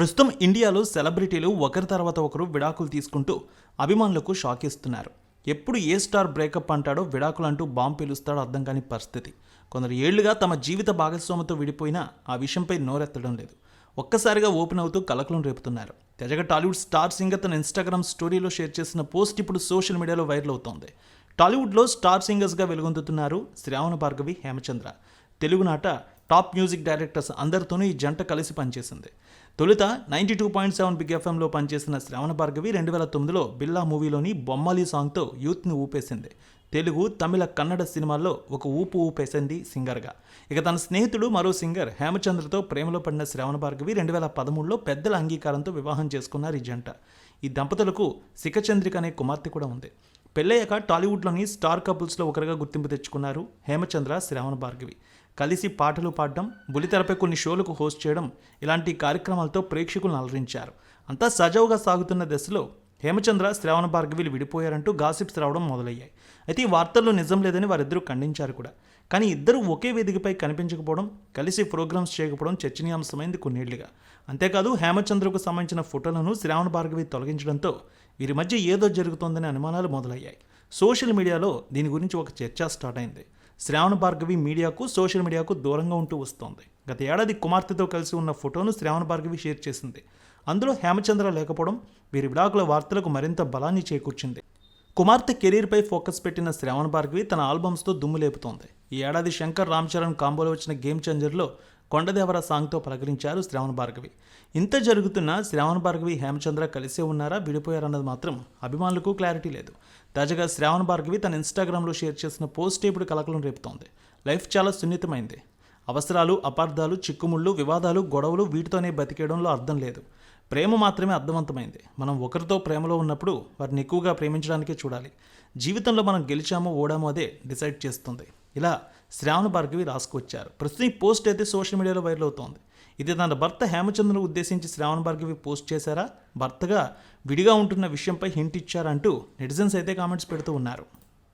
ప్రస్తుతం ఇండియాలో సెలబ్రిటీలు ఒకరి తర్వాత ఒకరు విడాకులు తీసుకుంటూ అభిమానులకు షాక్ ఇస్తున్నారు. ఎప్పుడు ఏ స్టార్ బ్రేకప్ అంటాడో విడాకులు అంటూ బాంబు పిలుస్తాడో అర్థం కాని పరిస్థితి. కొందరు ఏళ్ళుగా తమ జీవిత భాగస్వామితో విడిపోయినా ఆ విషయంపై నోరెత్తడం లేదు. ఒక్కసారిగా ఓపెన్ అవుతూ కలకలం రేపుతున్నారు. తెజగ టాలీవుడ్ స్టార్ సింగర్ తన ఇన్స్టాగ్రామ్ స్టోరీలో షేర్ చేసిన పోస్ట్ ఇప్పుడు సోషల్ మీడియాలో వైరల్ అవుతోంది. టాలీవుడ్లో స్టార్ సింగర్స్గా వెలుగొందుతున్నారు శ్రావణ భార్గవి హేమచంద్ర. తెలుగునాట టాప్ మ్యూజిక్ డైరెక్టర్స్ అందరితోనూ ఈ జంట కలిసి పనిచేసింది. తొలుత ninety two point seven big ఎఫ్ఎంలో పనిచేసిన శ్రవణ భార్గవి రెండు వేల తొమ్మిదిలో బిల్లా మూవీలోని బొమ్మలి సాంగ్తో యూత్ని ఊపేసింది. తెలుగు తమిళ కన్నడ సినిమాల్లో ఒక ఊపు ఊపేసింది సింగర్గా. ఇక తన స్నేహితుడు మరో సింగర్ హేమచంద్రతో ప్రేమలో పడిన శ్రవణ భార్గవి రెండు వేల పదమూడులో పెద్దల అంగీకారంతో వివాహం చేసుకున్నారు ఈ జంట ఈ దంపతులకు శిఖచంద్రిక అనే కుమార్తె కూడా ఉంది. పెళ్ళయ్యాక టాలీవుడ్లోని స్టార్ కపుల్స్లో ఒకరిగా గుర్తింపు తెచ్చుకున్నారు హేమచంద్ర శ్రావణ భార్గవి. కలిసి పాటలు పాడడం బులితెరపై కొన్ని షోలకు హోస్ట్ చేయడం ఇలాంటి కార్యక్రమాలతో ప్రేక్షకులను అలరించారు. అంతా సజావుగా సాగుతున్న దశలో హేమచంద్ర శ్రావణ భార్గవిలు విడిపోయారంటూ గాసిప్స్ రావడం మొదలయ్యాయి. అయితే ఈ వార్తల్లో నిజం లేదని వారిద్దరూ ఖండించారు కూడా. కానీ ఇద్దరు ఒకే వేదికపై కనిపించకపోవడం కలిసి ప్రోగ్రామ్స్ చేయకపోవడం చర్చనీయాంశమైంది కొన్నేళ్ళుగా. అంతేకాదు హేమచంద్రకు సంబంధించిన ఫోటోలను శ్రావణ భార్గవి తొలగించడంతో వీరి మధ్య ఏదో జరుగుతోందనే అనుమానాలు మొదలయ్యాయి. సోషల్ మీడియాలో దీని గురించి ఒక చర్చ స్టార్ట్ అయింది. శ్రావణ భార్గవి మీడియాకు సోషల్ మీడియాకు దూరంగా ఉంటూ వస్తోంది. గత ఏడాది కుమార్తెతో కలిసి ఉన్న ఫోటోను శ్రావణ భార్గవి షేర్ చేసింది. అందులో హేమచంద్ర లేకపోవడం వీరి విడాకుల వార్తలకు మరింత బలాన్ని చేకూర్చింది. కుమార్తె కెరీర్పై ఫోకస్ పెట్టిన శ్రావణ భార్గవి తన ఆల్బమ్స్తో దుమ్ము లేపుతోంది. ఈ ఏడాది శంకర్ రామ్ చరణ్ కాంబోలో వచ్చిన గేమ్ చేంజర్లో కొండదేవర సాంగ్తో పలకరించారు శ్రావణ భార్గవి. ఇంత జరుగుతున్న శ్రావణ భార్గవి హేమచంద్ర కలిసే ఉన్నారా? విడిపోయారన్నది మాత్రం అభిమానులకు క్లారిటీ లేదు. తాజాగా శ్రావణ భార్గవి తన ఇన్స్టాగ్రామ్లో షేర్ చేసిన పోస్ట్ ఇప్పుడు కలకలం రేపుతోంది. లైఫ్ చాలా సున్నితమైంది. అవసరాలు అపార్థాలు చిక్కుముళ్ళు వివాదాలు గొడవలు వీటితోనే బతికేయడంలో అర్థం లేదు. ప్రేమ మాత్రమే అర్థవంతమైంది. మనం ఒకరితో ప్రేమలో ఉన్నప్పుడు వారిని ఎక్కువగా ప్రేమించడానికే చూడాలి. జీవితంలో మనం గెలిచామో ఓడామో అదే డిసైడ్ చేస్తుంది. ఇలా శ్రావణ భార్గవి రాసుకొచ్చారు. ప్రస్తుతం ఈ పోస్ట్ అయితే సోషల్ మీడియాలో వైరల్ అవుతోంది. ఇది తన భర్త హేమచంద్రను ఉద్దేశించి శ్రావణ భార్గవి పోస్ట్ చేశారా? భర్తగా విడిగా ఉంటున్న విషయంపై హింట్ ఇచ్చారంటూ నెటిజన్స్ అయితే కామెంట్స్ పెడుతూ ఉన్నారు.